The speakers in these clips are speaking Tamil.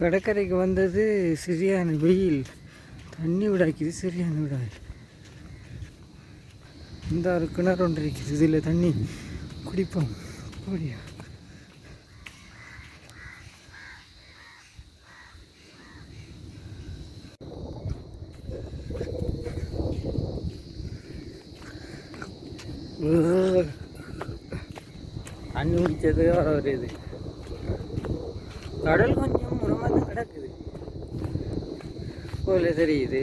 கடற்கரைக்கு வந்தது சரியான வெயில். தண்ணி விடாக்கிது சரியான விடாது இந்த ஒரு கிணறு ஒன்று இருக்குது. இதில் தண்ணி குடிப்போம். அப்படியா தண்ணி குடித்தது வர வருது கடல் கொஞ்சம் உரமாக கிடக்குது. போல தெரியுது.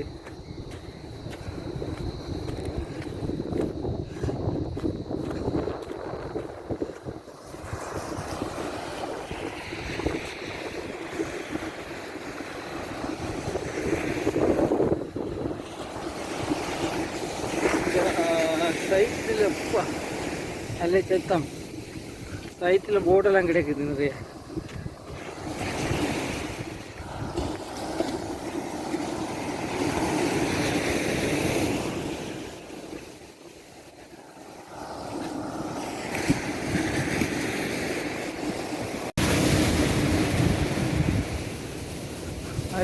சைட்டில் நல்ல சத்தம். சைட்டில் போர்டெல்லாம் கிடைக்குது நிறைய.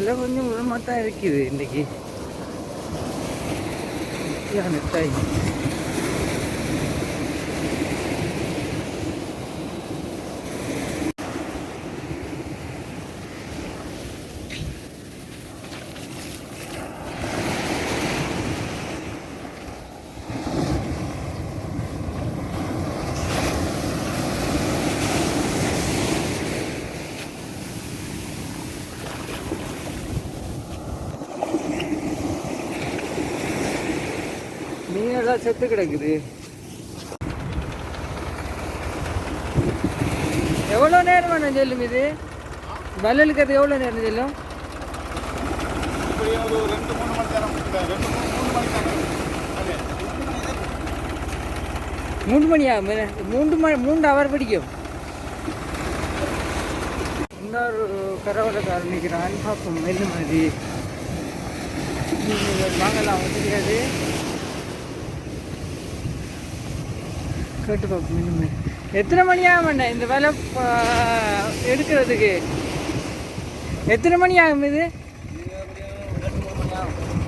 மழை கொஞ்சம் உரமாக தான் இருக்குது இன்றைக்கி. நெட்டாய் மீனெல்லாம் செத்து கிடக்குது. எவ்வளோ நேரம் வேணும் செல்லும் இது வள்ளலுக்கு அது எவ்வளோ நேரம் செல்லும் இப்படி மூணு மணி ஆகும். மூன்று மணி மூன்று அவர் பிடிக்கும். இன்னொரு கரவரக்காரன் நிற்கிறான். பார்ப்போம் என்ன மாதிரி. நீங்கள் வாங்கலாம் தெரியாது. கேட்டு பார்ப்போம் இனிமே எத்தனை மணி ஆகும் அண்ணா இந்த வேலை எடுக்கிறதுக்கு? எத்தனை மணி ஆகும் இது?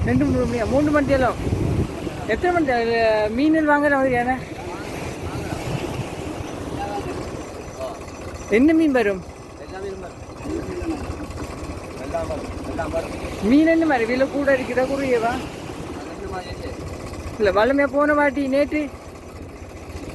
ரெண்டு மூணு மணியா மூணு மணி தேலம் எத்தனை மணி அஹ், மீன் வாங்குற மாதிரி என்ன? மீன் வரும்? மீன் என்ன மாதிரி? விலை கூட இருக்குதா குறையவா இல்லை வளமையாக போன வாட்டி நேற்று மீனை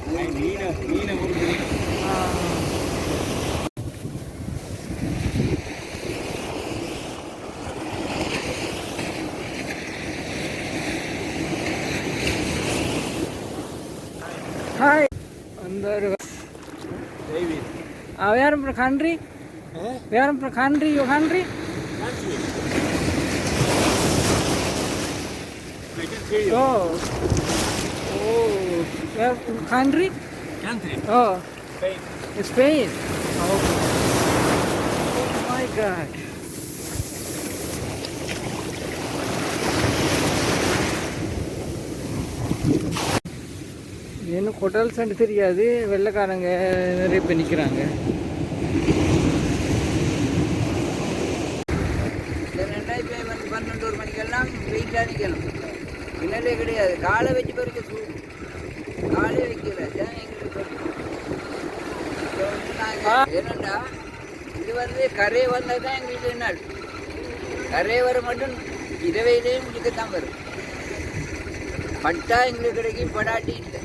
மீனை கொடுத்து ஹாய் அந்த ஒரு வேற அப்புறம் கண்ட்ரி வேற அப்புறம் country yo country oh oh country oh Spain oh my God என்ன ஹோட்டல்ஸ் தெரியாது. வெள்ளைக்காரங்க நிறைய பேர் நிற்கிறாங்க ரெண்டாயிரத்தி வந்து பன்னெண்டு ஒரு மணிக்கெல்லாம் வெயிட்டாக நிற்கணும் பின்னாலே கிடையாது. காலை வச்சு பிறகு சூடு காலை வைக்கல இதான் எங்களுக்கு பிரச்சனை. இப்ப வந்து என்னண்டா இது வந்து கரை வந்தால் தான் எங்கள் நாள். கரை வர மட்டும் இரவையிலேயும் இதுக்கு தான் வரும். பட்டா எங்களுக்கு கிடைக்கும் படாட்டி இல்லை.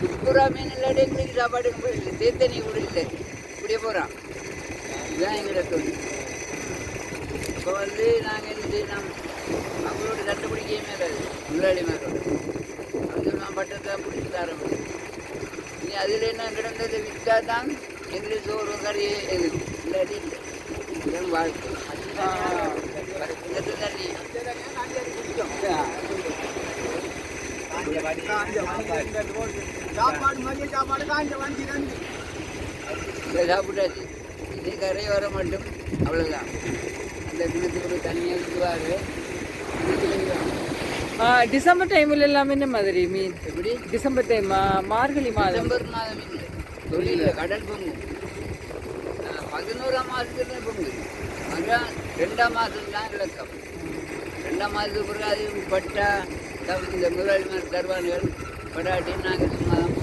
சுக்குரா மீன் இல்லாட்டி எங்களுக்கு சாப்பாடு இல்லை. தேத்தனி கூட இல்லை. இப்படியே போகிறான் இதுதான் எங்களோட தொழில். இப்போ வந்து நாங்கள் என்ன செய்யணும்? அவங்களோட சட்டை பிடிக்கவே முதலாளி மேலே வந்து நான் பட்டத்தை பிடிச்சி தரோம் நீ அதில் என்ன கிடந்ததை விற்றா தான் எங்களுக்கு சோறு கறியே எதுக்கு இல்லாட்டி இல்லை வாழ்க்கை இந்த தண்ணி சாப்பிட்டாச்சு. இதே கரை வர மட்டும் அவ்வளோதான் அந்த கிணத்துக்கு தண்ணியை விட்டுவாரு டிசம்பர் டைமில் எல்லாமே என்ன மாதிரி மீன்? எப்படி? டிசம்பர் டைம் மார்கழி மாதம்? டிசம்பர் மாதம் இல்லை தொழில் கடல் பொங்கும் பதினோராம் மாதத்துல பொங்கல். அதான் ரெண்டாம் மாதம் தான் இலக்கம் ரெண்டாம் மாதத்துக்கு பிறகு அது பட்டா இந்த முதலாளிமார் தருவார்கள் படாட்டி நாங்கள் சும்மா தான்.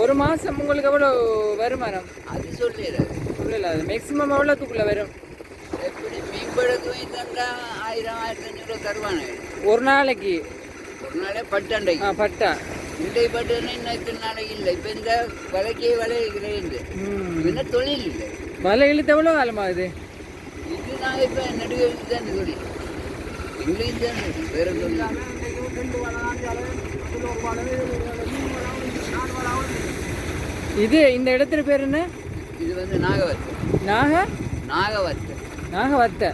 ஒரு மாசம் உங்களுக்கு எவ்வளோ வருமானம்? அது சொல்லிடுறாரு சொல்லல அது மேக்ஸிமம் எவ்வளோத்துக்குள்ள வரும்? எப்படி மீன்படத்து வாங்கி தந்தா ஆயிரம் ஆயிரத்தி அஞ்சூறு தருவானே ஒரு நாளைக்கு? ஒரு நாளே பட்டண்டை. ஆ பட்டா. பட்டுன்னு இன்னும் இத்தனை நாளைக்கு இல்லை. இப்போ இந்த விலைக்கே விலை கிடையாது ம். என்ன தொழில் இல்லை? வலை இழுத்து எவ்வளோ காலமாகுது இது? நாங்கள் இப்போ நடுவில் தான் தொழில் எங்களுக்கு தான் தொழில் வேற தொழில் இது இந்த இடத்துல பேர் என்ன? இது வந்து நாகவத்து நாக? நாகவத்து நாகவத்த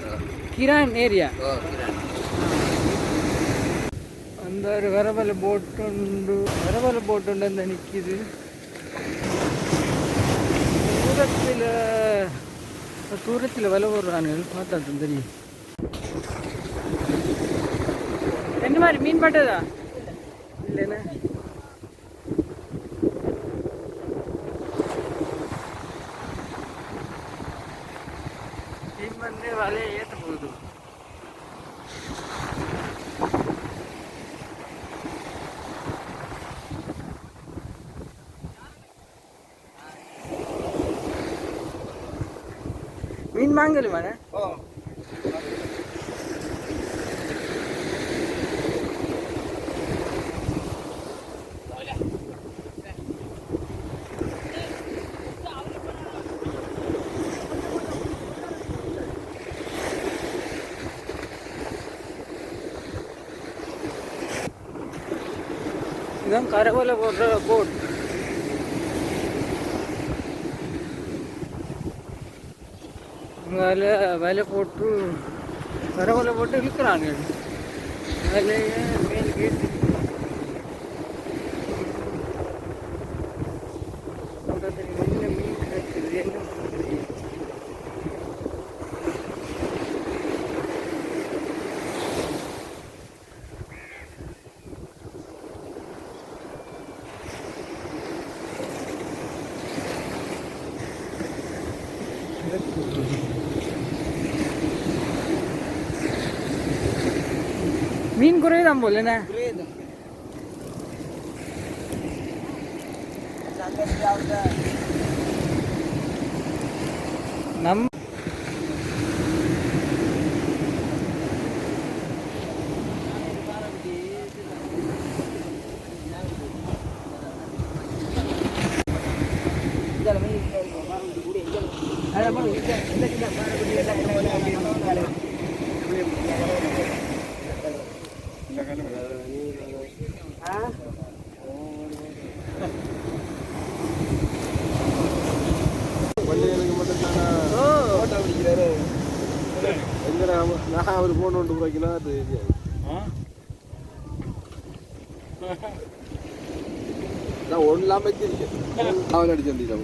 கிரான் ஏரியா. ஓ கிரான். அந்த ஒரு வரவல போட்டுண்டு வரவல போட்டுண்டு அந்த நிற்கிது தூரத்தில் தூரத்தில் விலை போடுறாங்க பார்த்தா தான் தெரியும். என்ன மாதிரி மீன் பட்டதா? இல்லைண்ணா. மீன் வந்து வலையை மீன் வாங்கலுமாண்ணே ஓ இதுதான் கரவலை போடுற போட் வலை வலை போட்டு கரவலை போட்டு இழுக்கிறாங்க. வலைய மேல் கேட்டு பக்கத்துல என்ன மீன் கிடைக்குது என்ன பண்ணுறது? மீன் குறையுதான் போல என்ன நம் பள்ளிகளுக்கு மட்டும்தானா? ஓ. ஃபோட்டோ பிடிக்கிறாரு எங்க நான் அவர் போய்க்கலாம் அது தெரியாது நான் ஒன்றுலாம் வச்சிருக்கேன் அவன் அடிச்சு வந்தீங்க